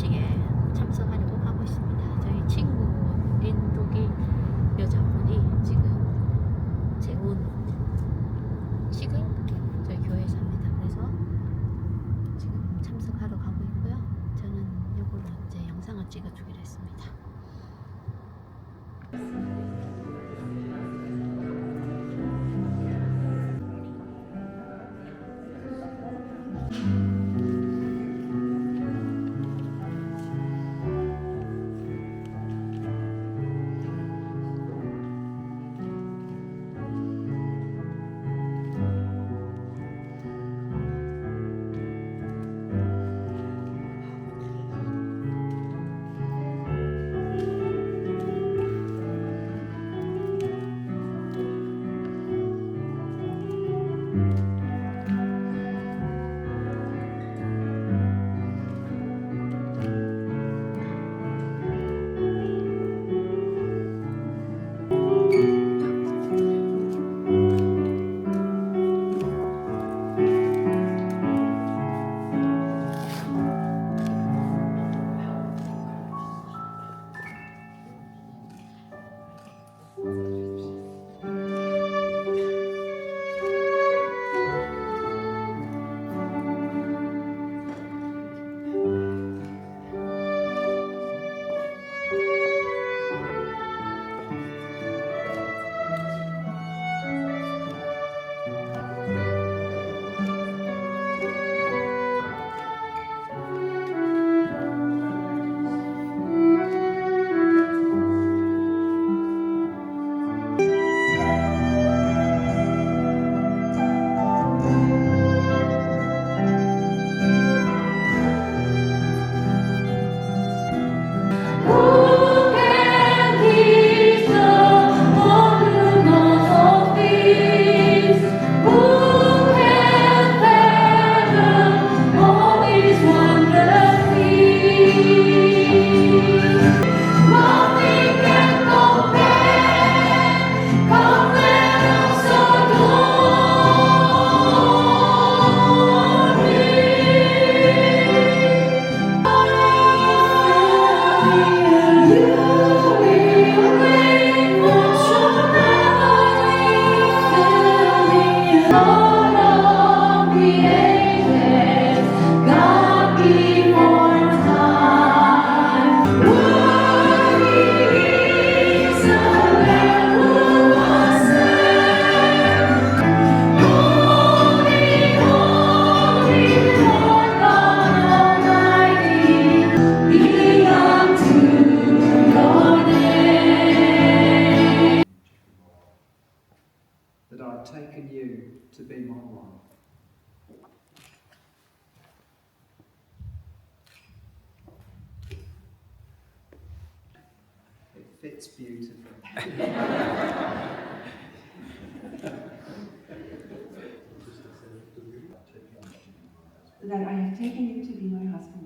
she. I've taken you to be my wife. It fits beautifully. that I have taken you to be my husband.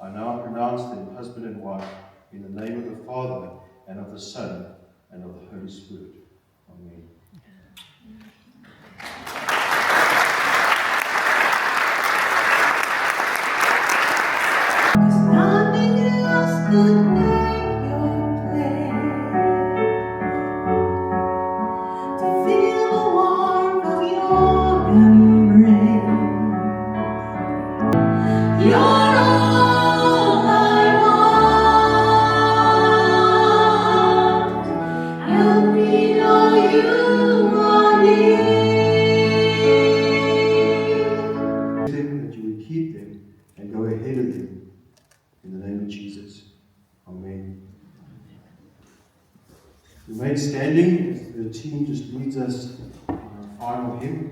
I now pronounce them husband and wife in the name of the Father, and of the Son, and of the Holy Spirit. Amen. which leads us to our final hymn.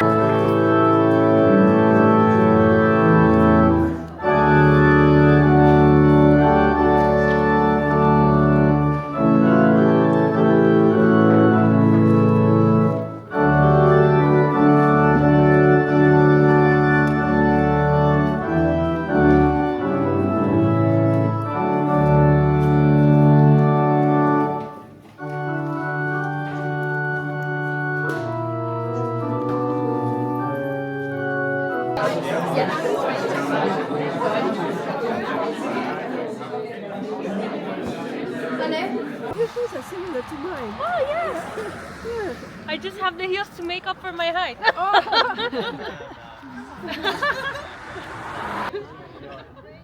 you I just have the heels to make up for my height.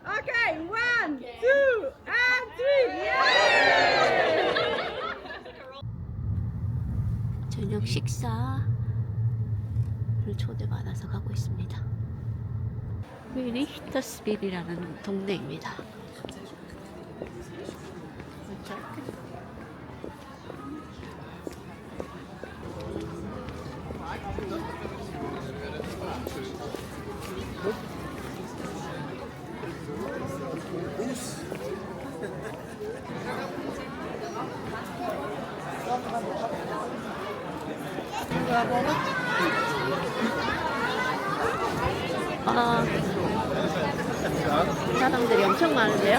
Okay, one, two, and three. 저녁 식사를 초대받아서 가고 있습니다. 여기 히터스빌이라는 동네입니다. 사람들이 엄청 많은데요?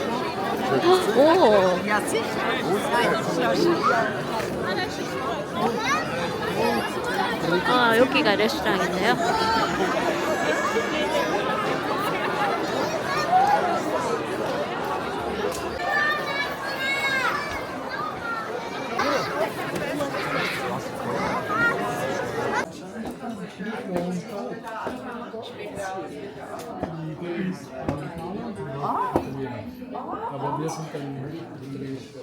오! 아, 여기가 레스토랑인데요? A bandeira tem três.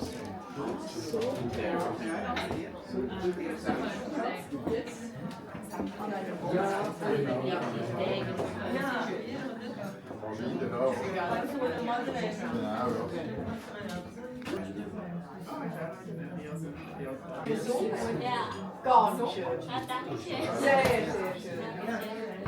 Ja. Gar schön. Sehr, sehr schön.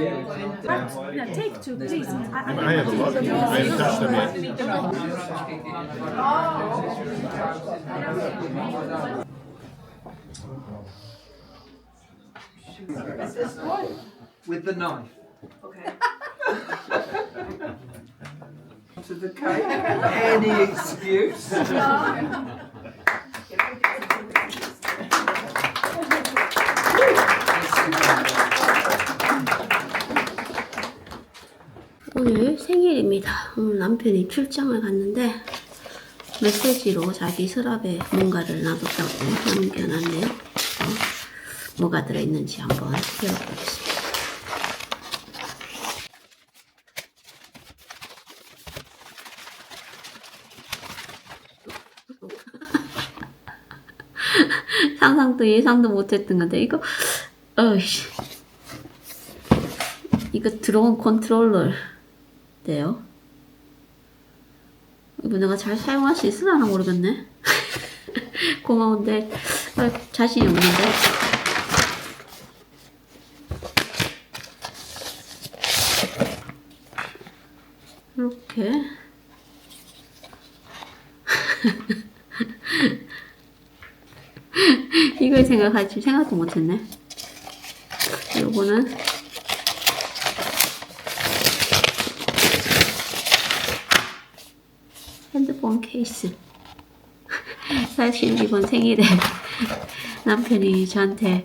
Take two, please. I have a lot. I haven't touched them yet. With the knife. Okay. To the cake. Any excuse. 오늘 생일입니다. 오늘 남편이 출장을 갔는데 메시지로 자기 서랍에 뭔가를 놔뒀다고 남겨놨네요. 어, 뭐가 들어있는지 한번 열어보겠습니다. 상상도 예상도 못했던 건데 이거 어이씨 이거 드론 컨트롤러 인데요. 이거 내가 잘 사용할 수 있으려나 모르겠네. 고마운데 아, 자신이 없는데. 이렇게 이걸 생각할 줄 생각도 못했네. 요거는 핸드폰 케이스. 사실 이번 생일에 남편이 저한테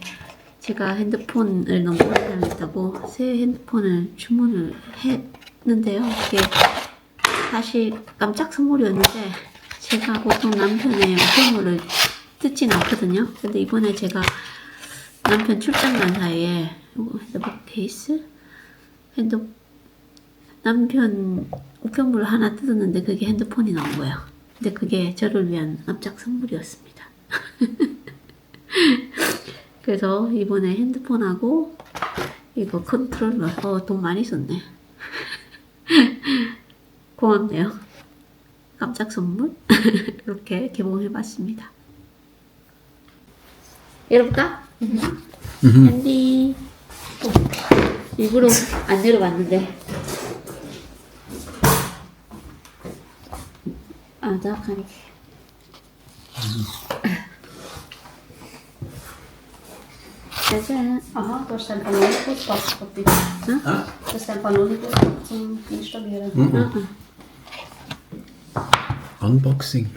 제가 핸드폰을 너무 오래 사용했다고 새 핸드폰을 주문을 했는데요. 이게 사실 깜짝 선물이었는데 제가 보통 남편의 선물을 듣진 않거든요. 근데 이번에 제가 남편 출장 간 사이에 이거 핸드폰 케이스 핸드 남편 우편물 하나 뜯었는데 그게 핸드폰이 나온 거예요. 근데 그게 저를 위한 납작 선물이었습니다. 그래서 이번에 핸드폰하고 이거 컨트롤러 어, 돈 많이 썼네. 고맙네요. 깜짝 선물 이렇게 개봉해봤습니다. 열어볼까? 앤디 일부러 안 열어봤는데 아작하니 짜잔 Aha, du hast den Panonikus packen. Hm? Du hast den Panonikus zum Installieren. Unboxing.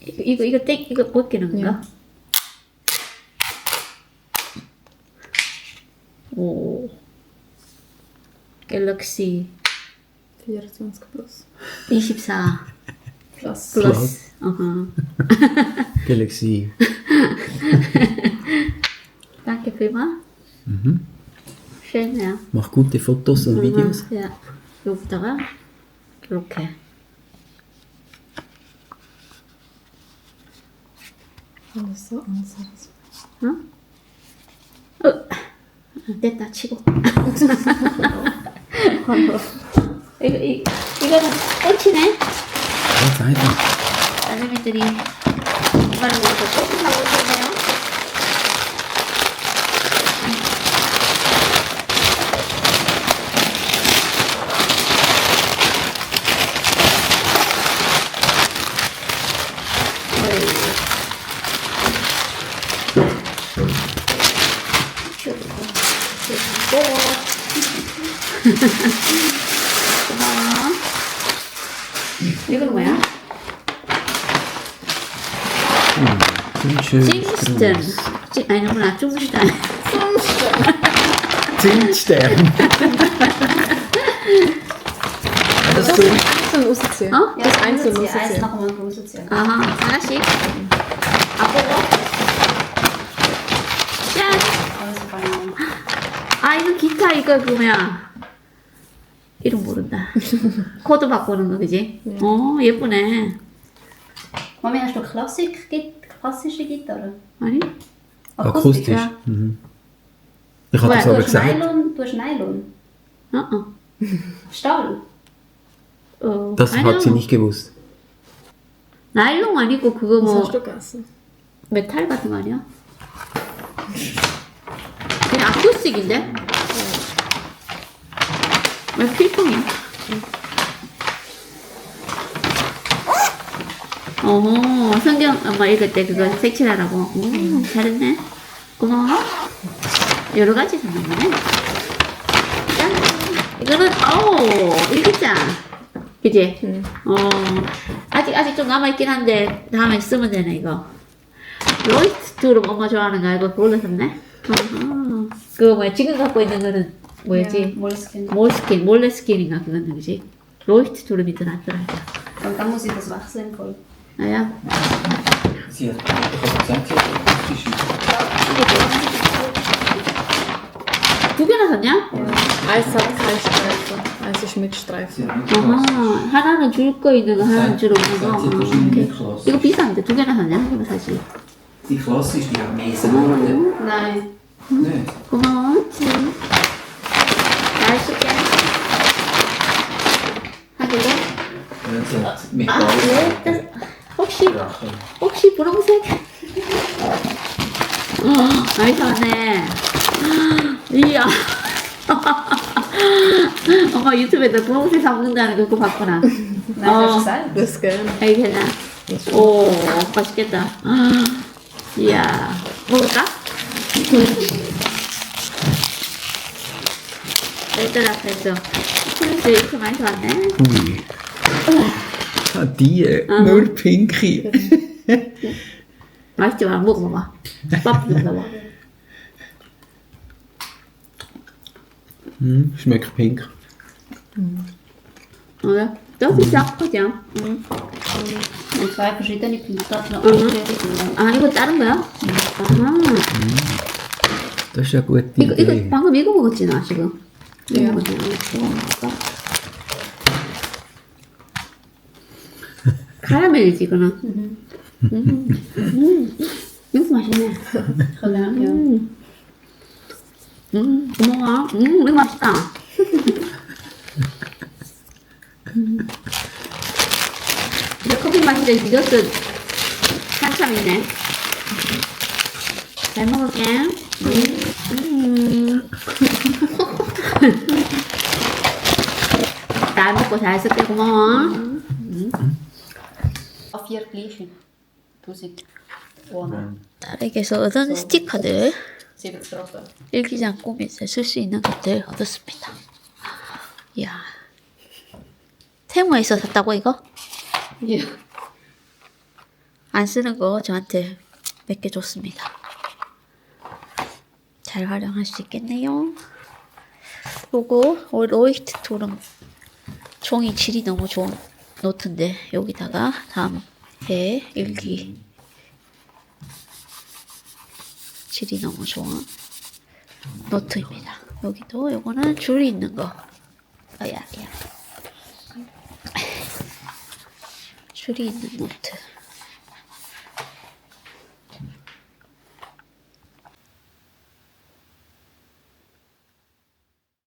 이거 이거 이거 땡 이거 벗기는 건 Galaxy. 24 plus. 23. Plus. Plus. plus. Aha. Galaxie. Danke vielmals. Mhm. Schön, ja. Mach gute Fotos und mhm. Videos. Ja. Luft da. Okay. Alles so ansatz. Hm? Oh. Detta, Chico. 이거 이 이거는 꽃이네. Ganz einfach. 딸내미들이 이거를 먹고 꽃을 하고 있네요. 고마워. 이건 뭐야? Ein 아니, 뭐나, 찡스턴. Zimtstern. Das einzeln rausziehen. 어? Das einzeln rausziehen. nach dem anderen rausziehen. 아하, 하나씩. 아보고. 짠! Alles auf einmal. 아, 이거 기타, 이거, 그거야. 이름 모른다. 코드 바꾸는 거, 그지? 어, 예쁘네. Mami, hast du Klassik, Git- klassische Gitarre? 아니? Akustisch. ja. Mhm. Ich habe das Du aber hast gesagt. Nylon, du hast Nylon. 어, 어. Stahl. 어, Das 아니야. hat sie nicht gewusst. 나일론 아니고 그거 Was 뭐 hast du gegessen? 메탈 같은 거 아니야? 그냥 아쿠스틱인데? 왜 필통이야? 어허, 성경 엄마 읽을 때 그거 색칠하라고. 오, 잘했네. 고마워. 여러 가지 사는 거네. 짠. 이거는, 어우, 일기장. 그지? 어, 아직, 아직 좀 남아있긴 한데, 다음에 쓰면 되네, 이거. 로이트 툴은 엄마 좋아하는 거 알고? 어허. 그거 뭐야, 지금 갖고 있는 거는 뭐였지? Moleskin. 몰스킨, 몰레스킨인가 그거는 그지? 로이트 dann muss ich das wechseln 나야, Sie hat, gesagt, sie. 두 개나 샀냐? Ist. Sie hat nicht 어허, Klasse. 하나는 줄 거 있는 거, 하나는 줄 없는 거. 어. Klassen. 이거 비싼데 두 개나 샀냐? 이거 사실. Die klassisch, die hat mehr Sorten. Nein. Nicht? 고마워. 쓸게. 하길래? 아. 왜? 혹시. 혹시 분홍색? 어, 사왔네. 이야. 엄마 유튜브에다 분홍색 사먹는다는 거 그거 봤구나. Gesagt. Das gerne. 알겠나? 오, 맛있겠다. 이야. 먹을까? 됐어. 칠레스 이렇게 많이 사왔네. Ui. Ah, die, nur Pinky. 맛있지 마, 먹어봐봐. 밥 먹어봐. Hm, schmeckt pink. Oder? Das ist auch gut, ja. Mhm. Und zwei verschiedene Pintaten. Mhm. 아, 이거 다른 거야? 아하. Das ist eine gute 이거, 이거, Idee. 방금 이거 먹었지, 나 지금. 이거 예. 먹었지. 이거 먹었어. 카라멜이지, 이거는. 음. 음. 이거 맛있네. Gedaan, ja. 음. 음, 고마워. 음, 이거 맛있다. 음. 이제 커피 마시자 이것도 한참 있네. 잘 먹을게. 음. 잘 먹고 잘 쓸게 고마워. Vier gleiche. 1000. Ohne. 딸에게서 얻은 스티커들 70 Rappen. 일기장 꾸밀 때쓸수 있는 것들 얻었습니다. 이야. 세모에서 샀다고 이거? Ja. 안 쓰는 거 저한테 몇 개 줬습니다. 잘 활용할 수 있겠네요. 요거 로이트 톨은 종이 질이 너무 좋은 노트인데 여기다가 다음 해 일기 질이 너무 좋은 노트입니다. 여기도 요거는 줄이 있는 거. 아야, 야. 줄이 있는 노트.